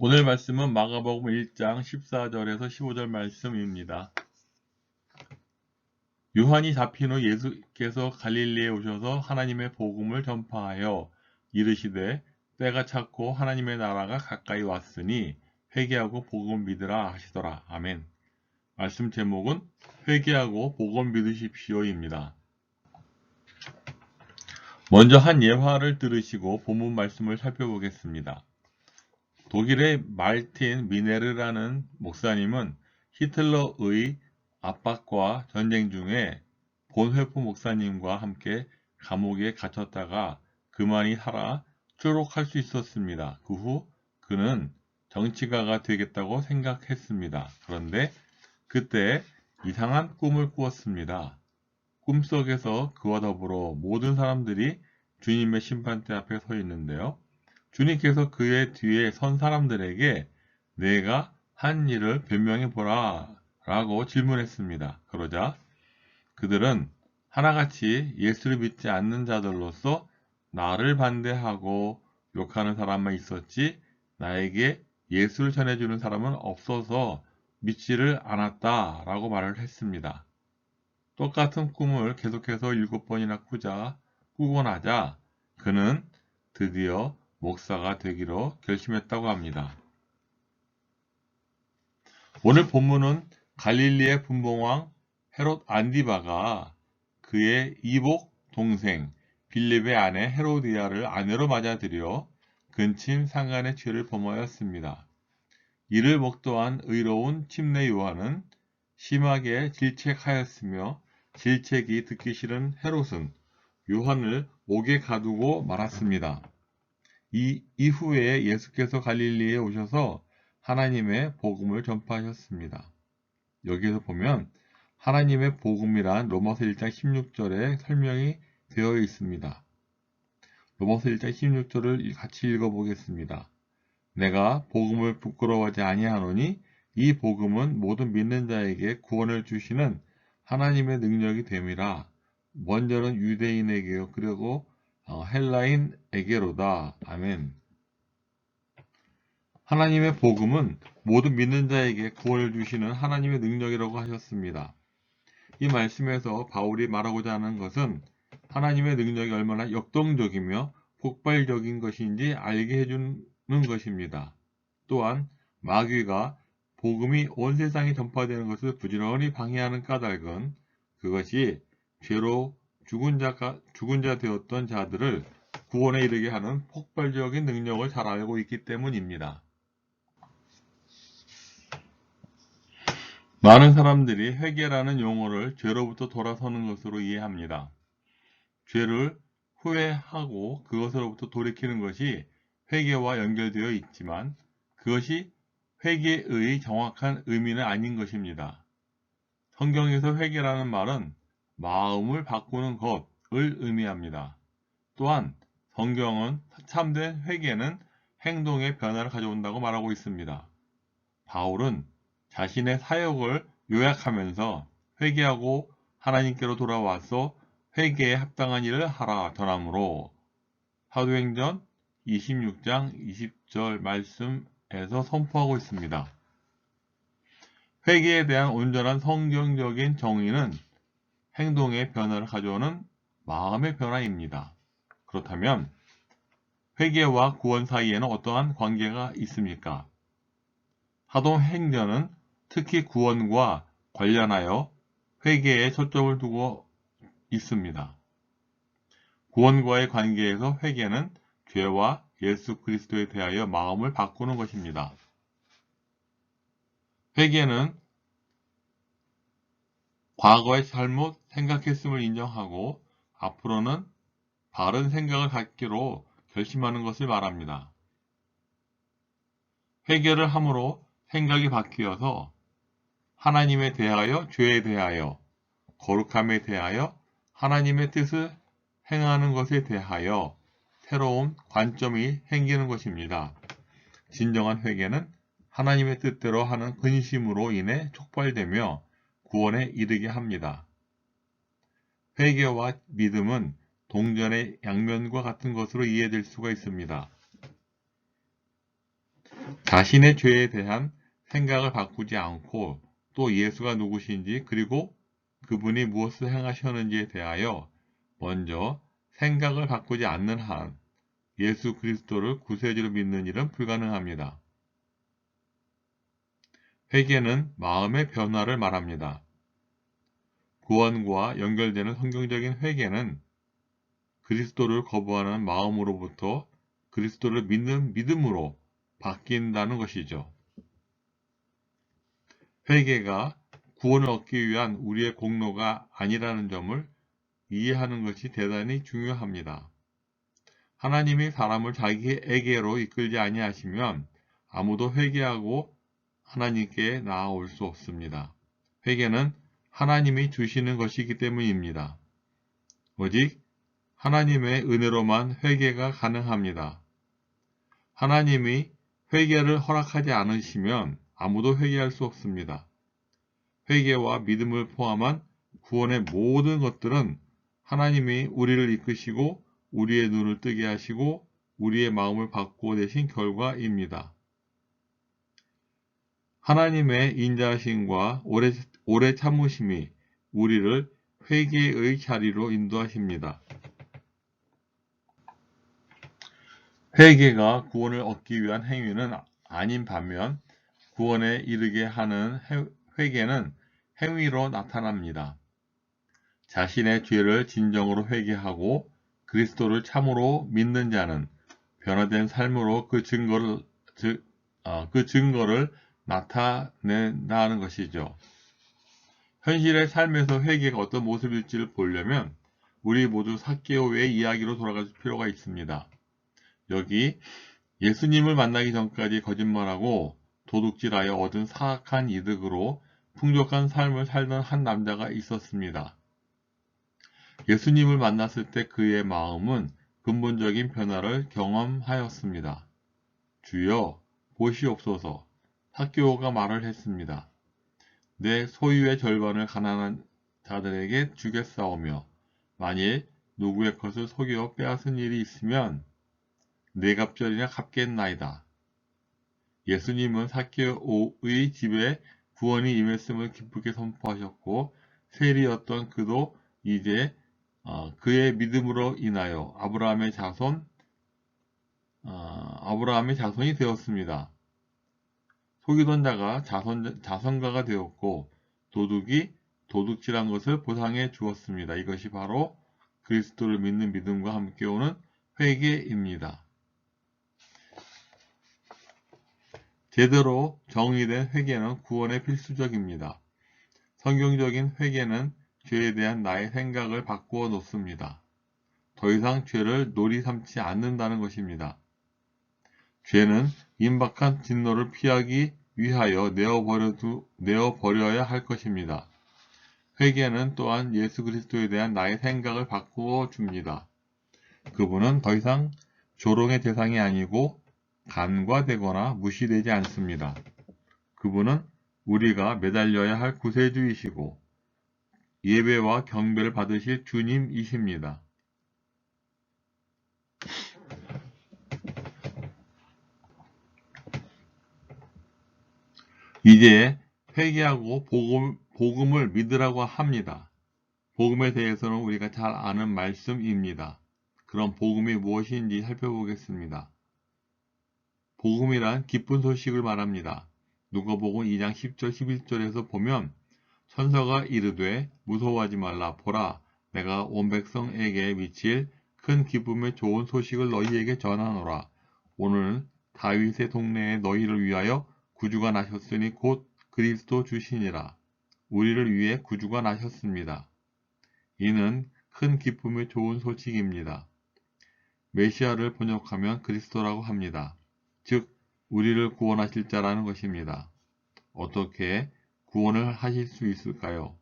오늘 말씀은 마가복음 1장 14절에서 15절 말씀입니다. 요한이 잡힌 후 예수께서 갈릴리에 오셔서 하나님의 복음을 전파하여 이르시되 때가 찼고 하나님의 나라가 가까이 왔으니 회개하고 복음 믿으라 하시더라. 아멘. 말씀 제목은 회개하고 복음 믿으십시오입니다. 먼저 한 예화를 들으시고 본문 말씀을 살펴보겠습니다. 독일의 말틴 미네르라는 목사님은 히틀러의 압박과 전쟁 중에 본회프 목사님과 함께 감옥에 갇혔다가 그만이 살아 추록할 수 있었습니다. 그 후 그는 정치가가 되겠다고 생각했습니다. 그런데 그때 이상한 꿈을 꾸었습니다. 꿈속에서 그와 더불어 모든 사람들이 주님의 심판대 앞에 서 있는데요. 주님께서 그의 뒤에 선 사람들에게 내가 한 일을 변명해 보라 라고 질문했습니다. 그러자 그들은 하나같이 예수를 믿지 않는 자들로서 나를 반대하고 욕하는 사람만 있었지 나에게 예수를 전해주는 사람은 없어서 믿지를 않았다 라고 말을 했습니다. 똑같은 꿈을 계속해서 일곱 번이나 꾸자 꾸고 나자 그는 드디어 목사가 되기로 결심했다고 합니다. 오늘 본문은 갈릴리의 분봉왕 헤롯 안디바가 그의 이복 동생 빌립의 아내 헤로디아를 아내로 맞아들여 근친 상간의 죄를 범하였습니다. 이를 목도한 의로운 침례 요한은 심하게 질책하였으며 질책이 듣기 싫은 헤롯은 요한을 목에 가두고 말았습니다. 이 이후에 예수께서 갈릴리에 오셔서 하나님의 복음을 전파하셨습니다. 여기에서 보면 하나님의 복음이란 로마서 1장 16절에 설명이 되어 있습니다. 로마서 1장 16절을 같이 읽어보겠습니다. 내가 복음을 부끄러워하지 아니하노니 이 복음은 모든 믿는 자에게 구원을 주시는 하나님의 능력이 됨이라. 먼저는 유대인에게요. 그리고 어, 헬라인에게로다. 아멘. 하나님의 복음은 모든 믿는 자에게 구원을 주시는 하나님의 능력이라고 하셨습니다. 이 말씀에서 바울이 말하고자 하는 것은 하나님의 능력이 얼마나 역동적이며 폭발적인 것인지 알게 해주는 것입니다. 또한 마귀가 복음이 온 세상에 전파되는 것을 부지런히 방해하는 까닭은 그것이 죄로 죽은 자가 죽은 자 되었던 자들을 구원에 이르게 하는 폭발적인 능력을 잘 알고 있기 때문입니다. 많은 사람들이 회개라는 용어를 죄로부터 돌아서는 것으로 이해합니다. 죄를 후회하고 그것으로부터 돌이키는 것이 회개와 연결되어 있지만 그것이 회개의 정확한 의미는 아닌 것입니다. 성경에서 회개라는 말은 마음을 바꾸는 것을 의미합니다. 또한 성경은 참된 회개는 행동의 변화를 가져온다고 말하고 있습니다. 바울은 자신의 사역을 요약하면서 회개하고 하나님께로 돌아와서 회개에 합당한 일을 하라 전함으로 사도행전 26장 20절 말씀에서 선포하고 있습니다. 회개에 대한 온전한 성경적인 정의는 행동의 변화를 가져오는 마음의 변화입니다. 그렇다면 회개와 구원 사이에는 어떠한 관계가 있습니까? 사도 행전은 특히 구원과 관련하여 회개에 초점을 두고 있습니다. 구원과의 관계에서 회개는 죄와 예수 그리스도에 대하여 마음을 바꾸는 것입니다. 회개는 과거의 잘못 생각했음을 인정하고 앞으로는 바른 생각을 갖기로 결심하는 것을 말합니다. 회개를 함으로 생각이 바뀌어서 하나님에 대하여, 죄에 대하여, 거룩함에 대하여, 하나님의 뜻을 행하는 것에 대하여 새로운 관점이 생기는 것입니다. 진정한 회개는 하나님의 뜻대로 하는 근심으로 인해 촉발되며 구원에 이르게 합니다. 회개와 믿음은 동전의 양면과 같은 것으로 이해될 수가 있습니다. 자신의 죄에 대한 생각을 바꾸지 않고 또 예수가 누구신지 그리고 그분이 무엇을 행하셨는지에 대하여 먼저 생각을 바꾸지 않는 한 예수 그리스도를 구세주로 믿는 일은 불가능합니다. 회개는 마음의 변화를 말합니다. 구원과 연결되는 성경적인 회개는 그리스도를 거부하는 마음으로부터 그리스도를 믿는 믿음으로 바뀐다는 것이죠. 회개가 구원을 얻기 위한 우리의 공로가 아니라는 점을 이해하는 것이 대단히 중요합니다. 하나님이 사람을 자기에게로 이끌지 아니하시면 아무도 회개하고 하나님께 나아올 수 없습니다. 회개는 하나님이 주시는 것이기 때문입니다. 오직 하나님의 은혜로만 회개가 가능합니다. 하나님이 회개를 허락하지 않으시면 아무도 회개할 수 없습니다. 회개와 믿음을 포함한 구원의 모든 것들은 하나님이 우리를 이끄시고 우리의 눈을 뜨게 하시고 우리의 마음을 바꾸어 내신 결과입니다. 하나님의 인자하심과 오래, 오래 참으심이 우리를 회개의 자리로 인도하십니다. 회개가 구원을 얻기 위한 행위는 아닌 반면 구원에 이르게 하는 회개는 행위로 나타납니다. 자신의 죄를 진정으로 회개하고 그리스도를 참으로 믿는 자는 변화된 삶으로 그 증거를 어, 그 증거를 나타낸다는 것이죠. 현실의 삶에서 회개가 어떤 모습일지를 보려면 우리 모두 사케오의 이야기로 돌아갈 필요가 있습니다. 여기 예수님을 만나기 전까지 거짓말하고 도둑질하여 얻은 사악한 이득으로 풍족한 삶을 살던 한 남자가 있었습니다. 예수님을 만났을 때 그의 마음은 근본적인 변화를 경험하였습니다. 주여 보시옵소서 학교가 말을 했습니다. 내 소유의 절반을 가난한 자들에게 주겠사오며 만일 누구의 것을 속여 빼앗은 일이 있으면 네 갑절이나 갚겠나이다. 예수님은 사케오의 집에 구원이 임했음을 기쁘게 선포하셨고 세리였던 그도 이제 어, 그의 믿음으로 인하여 아브라함의 자손 어, 아브라함의 자손이 되었습니다. 속이던 자가 자손, 자선가가 되었고 도둑이 도둑질한 것을 보상해 주었습니다. 이것이 바로 그리스도를 믿는 믿음과 함께 오는 회개입니다. 제대로 정의된 회개는 구원의 필수적입니다. 성경적인 회개는 죄에 대한 나의 생각을 바꾸어 놓습니다. 더 이상 죄를 놀이 삼지 않는다는 것입니다. 죄는 임박한 진노를 피하기 위하여 내어버려야 할 것입니다. 회개는 또한 예수 그리스도에 대한 나의 생각을 바꾸어 줍니다. 그분은 더 이상 조롱의 대상이 아니고 간과되거나 무시되지 않습니다. 그분은 우리가 매달려야 할 구세주이시고 예배와 경배를 받으실 주님이십니다. 이제 회개하고 복음, 복음을 믿으라고 합니다. 복음에 대해서는 우리가 잘 아는 말씀입니다. 그럼 복음이 무엇인지 살펴보겠습니다. 복음이란 기쁜 소식을 말합니다. 누가복음 2장 10절 11절에서 보면 천사가 이르되 무서워하지 말라 보라 내가 온 백성에게 미칠 큰 기쁨의 좋은 소식을 너희에게 전하노라 오늘 다윗의 동네에 너희를 위하여 구주가 나셨으니 곧 그리스도 주시니라 우리를 위해 구주가 나셨습니다. 이는 큰 기쁨의 좋은 소식입니다. 메시아를 번역하면 그리스도라고 합니다. 즉 우리를 구원하실 자라는 것입니다. 어떻게 구원을 하실 수 있을까요?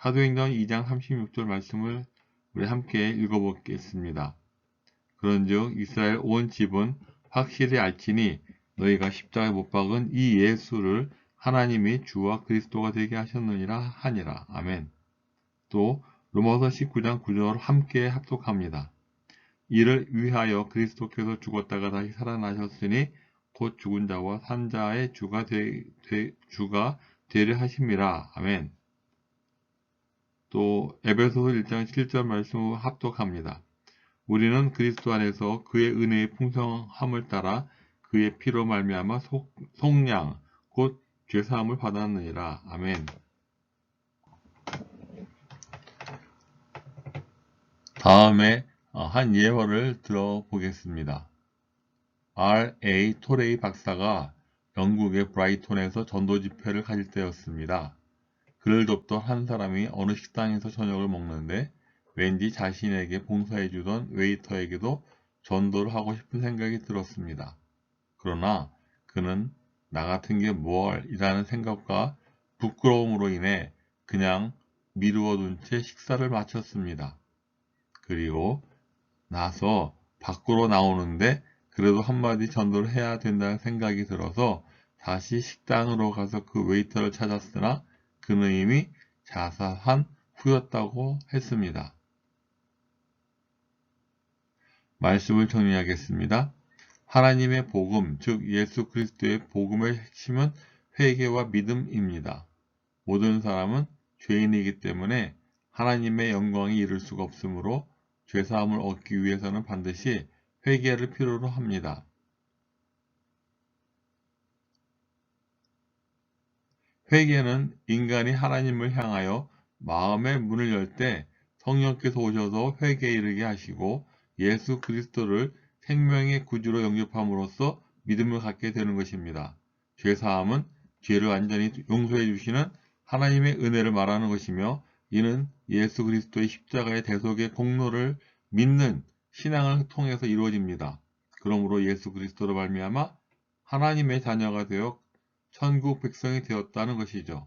사도행전 2장 36절 말씀을 우리 함께 읽어보겠습니다. 그런즉 이스라엘 온 집은 확실히 알지니 너희가 십자가에 못 박은 이 예수를 하나님이 주와 그리스도가 되게 하셨느니라 하니라. 아멘. 또 로마서 19장 9절 함께 합독합니다. 이를 위하여 그리스도께서 죽었다가 다시 살아나셨으니 곧 죽은 자와 산 자의 주가 되, 되- 주가 되려 하심이라. 아멘. 또 에베소서 1장 7절 말씀과 합독합니다. 우리는 그리스도 안에서 그의 은혜의 풍성함을 따라 그의 피로 말미암아 속- 속량 곧 죄사함을 받았느니라. 아멘. 다음에 어, 한 예화를 들어보겠습니다. R.A. 토레이 박사가 영국의 브라이톤에서 전도 집회를 가질 때였습니다. 그를 돕던 한 사람이 어느 식당에서 저녁을 먹는데 왠지 자신에게 봉사해주던 웨이터에게도 전도를 하고 싶은 생각이 들었습니다. 그러나 그는 나 같은 게 뭘 이라는 생각과 부끄러움으로 인해 그냥 미루어 둔 채 식사를 마쳤습니다. 그리고 나서 밖으로 나오는데 그래도 한마디 전도를 해야 된다는 생각이 들어서 다시 식당으로 가서 그 웨이터를 찾았으나 그는 이미 자살한 후였다고 했습니다. 말씀을 정리하겠습니다. 하나님의 복음, 즉 예수 그리스도의 복음의 핵심은 회개와 믿음입니다. 모든 사람은 죄인이기 때문에 하나님의 영광이 이룰 수가 없으므로 죄사함을 얻기 위해서는 반드시 회개를 필요로 합니다. 회개는 인간이 하나님을 향하여 마음의 문을 열 때 성령께서 오셔서 회개에 이르게 하시고 예수 그리스도를 생명의 구주로 영접함으로써 믿음을 갖게 되는 것입니다. 죄사함은 죄를 완전히 용서해 주시는 하나님의 은혜를 말하는 것이며 이는 예수 그리스도의 십자가의 대속의 공로를 믿는 신앙을 통해서 이루어집니다. 그러므로 예수 그리스도로 말미암아 하나님의 자녀가 되어 천국 백성이 되었다는 것이죠.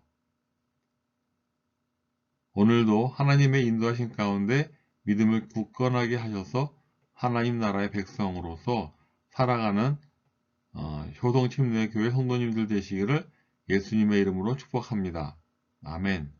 오늘도 하나님의 인도하신 가운데 믿음을 굳건하게 하셔서 하나님 나라의 백성으로서 살아가는 어, 효동 침례 교회 성도님들 되시기를 예수님의 이름으로 축복합니다. 아멘.